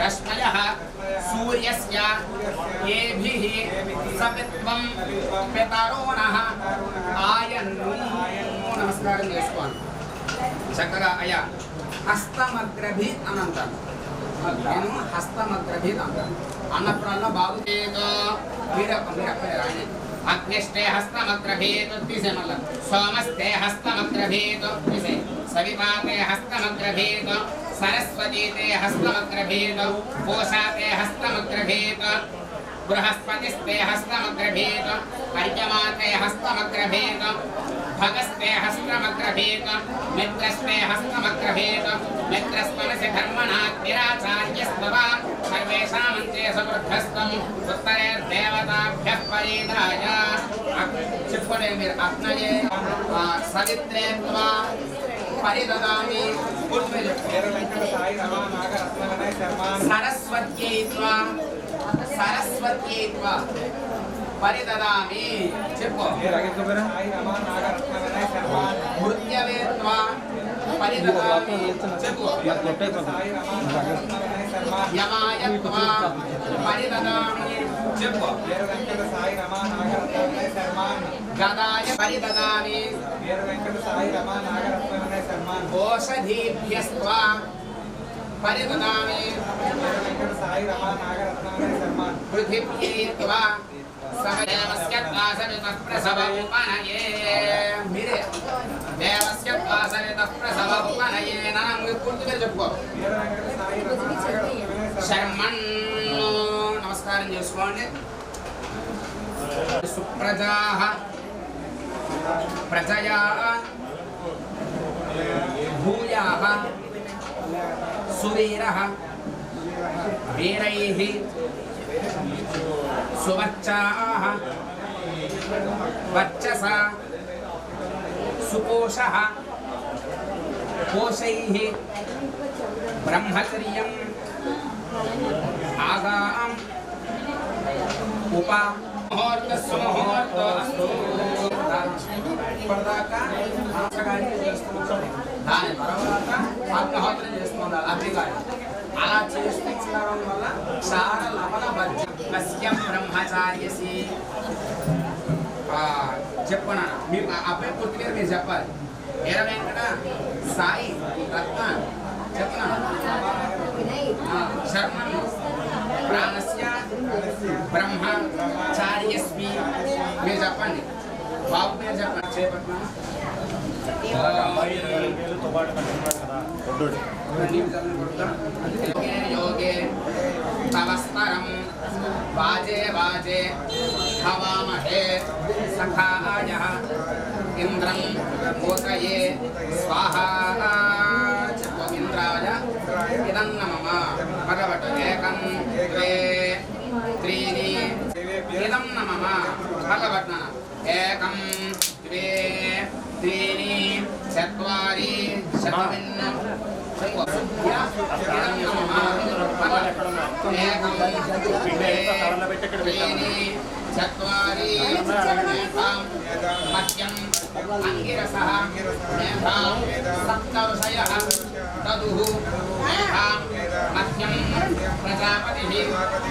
రశ్మయः సూర్యస్య ఏభిः సవిత్వం పితరోణः ఆయన్ను నమస్కారం చేసుకోండి చక్కగా అయ్యా హస్తమగ్రభి అని అంటాను నేను హస్తమగ్రభి అంటాను అన్నప్పుడల్లా బాబు ఏదో మీరు మీరు అక్కడ రాయండి అగ్నిష్టే హస్తమగ్రభేతు తీసే మళ్ళా సోమస్తే హస్తమగ్రభేతు తీసే సవితాతే హస్తమగ్రభేతు సరస్వతీతే హస్తమగ్రభేతు పూషాతే హస్తమగ్రభేతు బృహస్పతిస్తే హస్తమగ్రభేతు అర్యమాతే హస్తమగ్రభేతు భగస్తే హస్తమగ్రభేత మిత్రస్తే హస్తమగ్రభేత మిత్రస్తమసి ధర్మణాత్మిరాచార్యస్తవ సర్వేషామంతే సమృద్ధస్తం ఉత్తరే దేవతాభ్య పరీదాయ చెప్పుకోండి మీరు అగ్నయే ఆ, సవిత్రే త్వా పరిదదామి పూర్తి మీద చెప్పు. సరస్వత్యై త్వా. చెప్పు. మృత్యవే పరిదదామి. చెప్పు. యమాయ పరిదదామి. చెప్పు యమాయత్వా పరిదదామి చెప్పు గదాయ పరిదదామి ఓషధీభ్యస్త్వా పరిదదామి పృథివ్యై త్వా సమదేవస్య త్వాసవితః ప్రసవ ఉపనయే మీరే దేవస్య త్వాసవితః ప్రసవ ఉపనయే నాన్న మీరు పూర్తిగా చెప్పుకో శర్మన్ నమస్కారం చేసుకోండి. సుప్రజా ప్రజయా భూయా సువీర వీరై సువర్చా వర్చస సుకోశ కోశై బ్రహ్మచర్యం ఆగాం उपा ముహూర్త సుముహూర్త अस्तु। ఇప్పటిదాకా నమస్కారం చేస్తున్నాం దాని తర్వాత అలా చేస్తూ ఉండడం వల్ల చాలా లవణ భజ్యం బ్రహ్మచార్యసి. చెప్పనా? మీకు అబ్బాయి పూర్తిగా మీరు చెప్పాలి. వీర వెంకట సాయి రత్న. చెప్పనా? శర్మ ప్రాణస్య బ్రహ్మచార్యస్మి మీరు చెప్పండి బాబు పేరు చెప్పండి. చేపట్టినా యోగే తవస్తరం వాజే వాజే. హవామహే సఖాయ. ఇంద్రం భూతయే స్వాహా. ఇంద్రాయ ఇదన్న మమ భగవట్ ఏకం ద్వే త్రీణి ఇదం మమ భగవట్ एकं द्वे त्रीणि चत्वारि शतभिन्नं चत्वारि मह्यम् अङ्गिरसः मेधां सप्तऋषयः तदुः मेधां मह्यं प्रजापतिः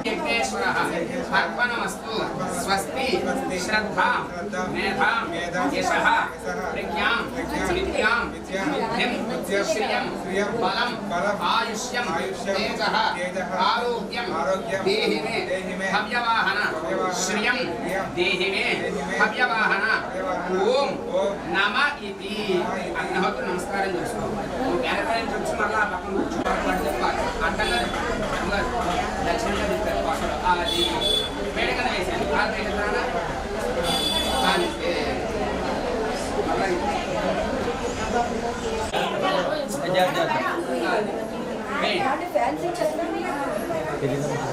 ఏకం ద్వే త్రీణి చత్వారి అప్సరాసు చ యజ్ఞేశ్వర అర్పణమస్తు స్వస్తి శ్రద్ధా మేధా యశ ప్రజ్ఞాం విద్యాం బుద్ధిం శ్రియం బలం ఆయుష్యం తేజ ఆరోగ్యం దేహి మే హవ్యవాహన శ్రియం దేహి మే హవ్యవాహన ఓం నమ ఇది అగ్నిహోత్రం నమస్కారం చేసుకో వెనక నుంచి వచ్చి మళ్ళా పక్కన కూర్చోవాలి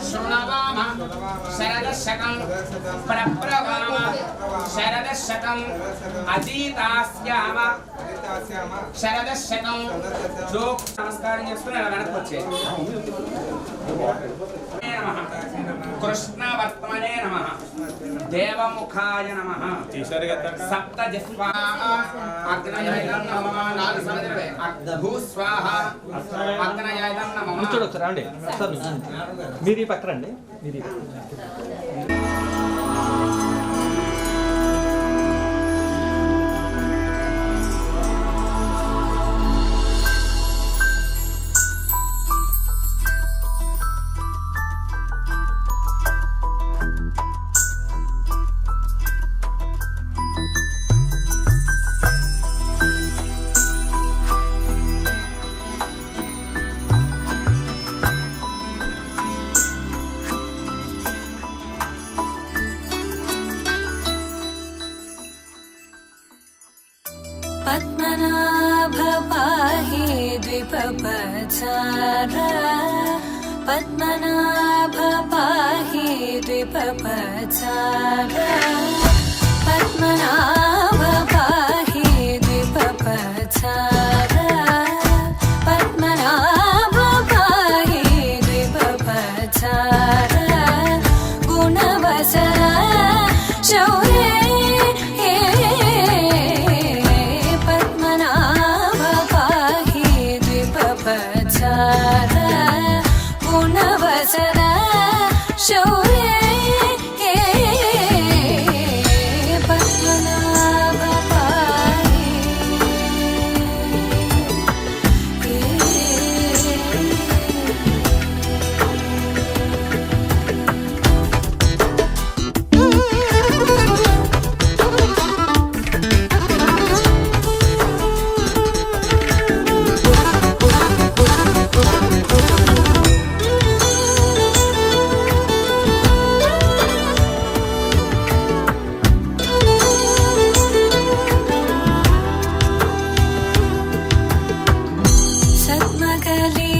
నిధిగోపः భూయాసం స్మృతం చ మే అస్మృతం చ మే తన్మే శృణవామ శరదశకం ప్రప్రవామ శరదశకం శరదశకం జోక్ నమస్కారం చేసుకుని అలా వెనక్కి వచ్చే నమః కృష్ణవర్త్మనే నమ దేవముఖాయ నమ సప్త జిహ్వా అగ్నయైదం నమ నాలుగు నమ కూర్చోడు ఒకసారి. మీరు ఈ పక్క రండి. మీరు magali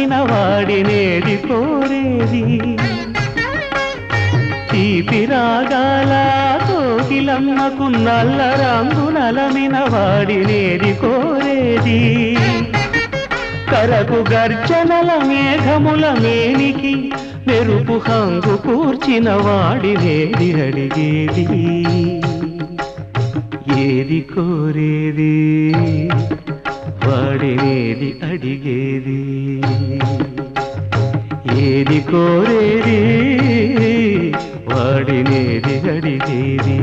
రంగులనిన వాడినేది కోరేది. తీపి రాగాల కోకి రంగు నలమిన వాడినేది కోరేది. కరకు గర్జనల మేఘముల మేనికి మెరుపు హంగు కూర్చిన వాడినేది అడిగేది. ఏది కోరేది? వాడినేది అడిగేది. ఏది కోరేది వాడినేది అడిగేది.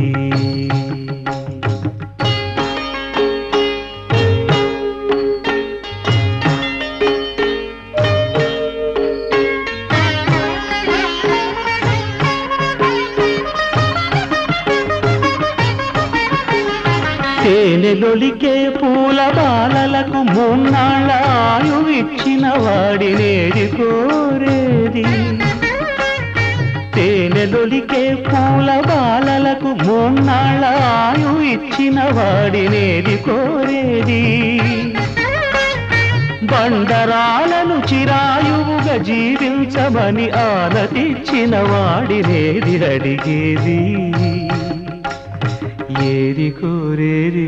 తేనెలొలికే బాలలకు మూన్నాళ్ళ ఆయువిచ్చిన వాడినేది కోరేది. తేనెలొలికే పూల బాలలకు మూన్నాళ్ళ ఆయు ఇచ్చిన వాడినేది కోరేది. బండరాలను చిరాయువుగా జీవించమని ఆనతిచ్చిన వాడినేది అడిగేది. ఏది కోరేది?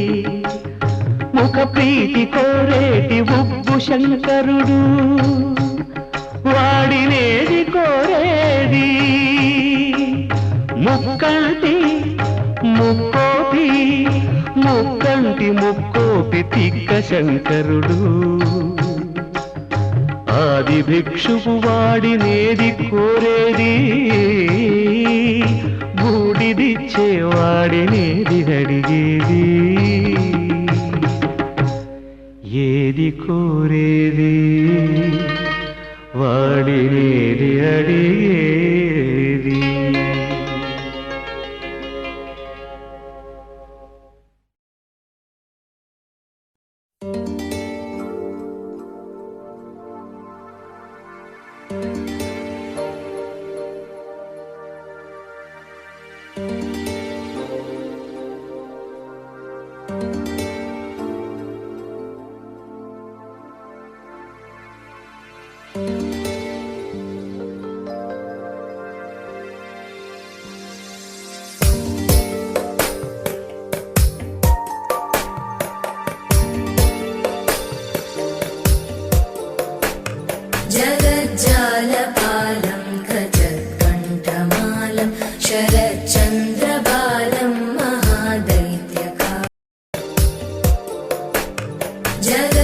ప్రీతి కోరేటి ఉబ్బు శంకరుడు. వాడినేది కోరేది. ముక్కంటి ముక్కోపి ముక్కంటి ముక్కోపి తిక్క శంకరుడు. ఆది భిక్షువు వాడినేది కోరేది. బూడిదిచ్చే వాడినేది అడిగేది ఏది కోరేది వాడినేది అడిగేది Jealous.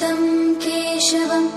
तं केशवम्।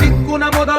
దిక్కున మొద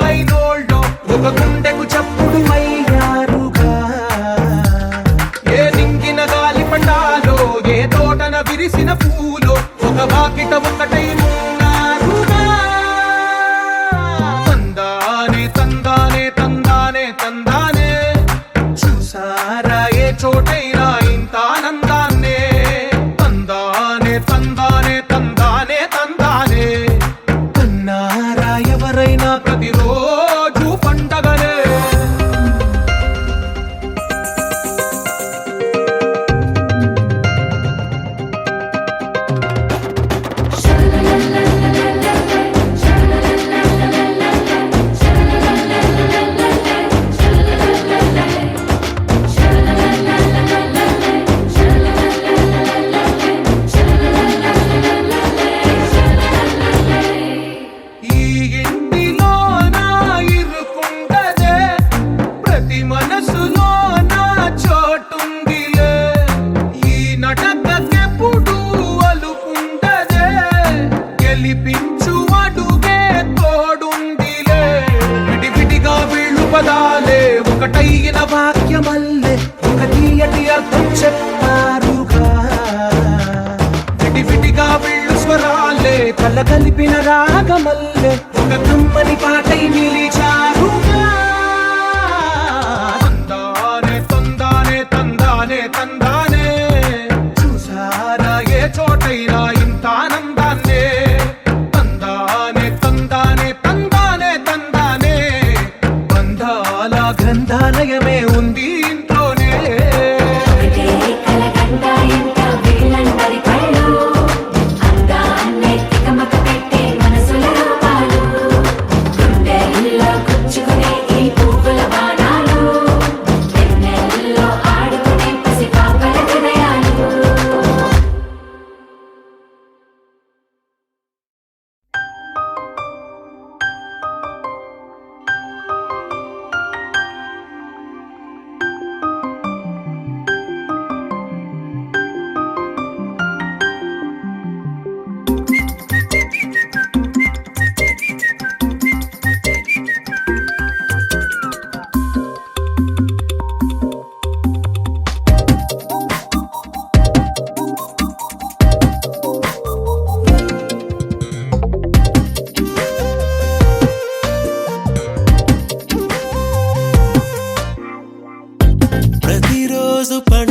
ప్రతిరోజు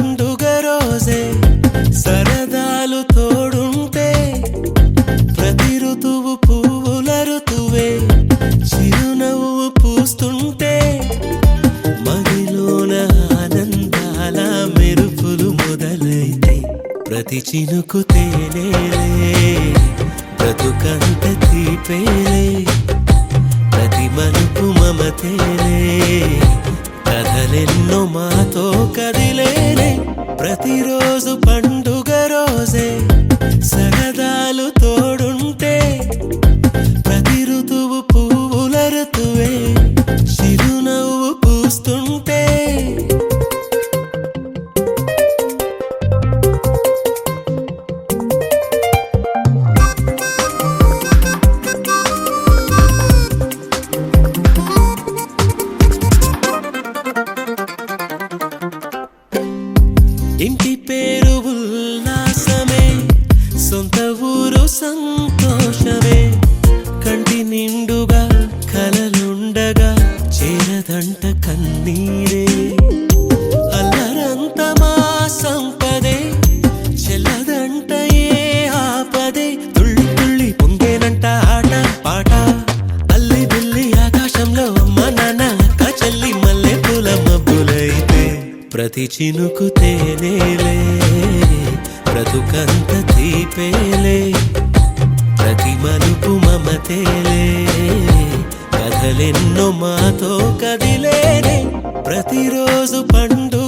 i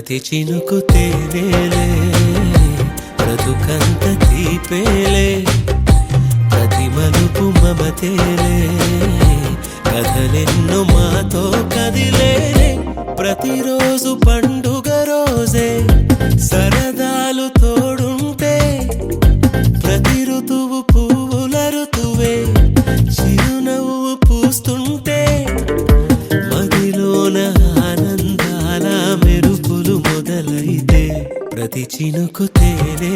ప్రతి చినుకు తేనేలే బ్రతుకంత తీపేలే. ప్రతి మలుపు మమతేలే కథలెన్నో మాతో కదిలే ప్రతిరోజు పండుగ రోజే సరదాలు తోడుంటే ప్రతి ఋతువు పువ్వుల ఋతువే చిరు చినుకు తేలే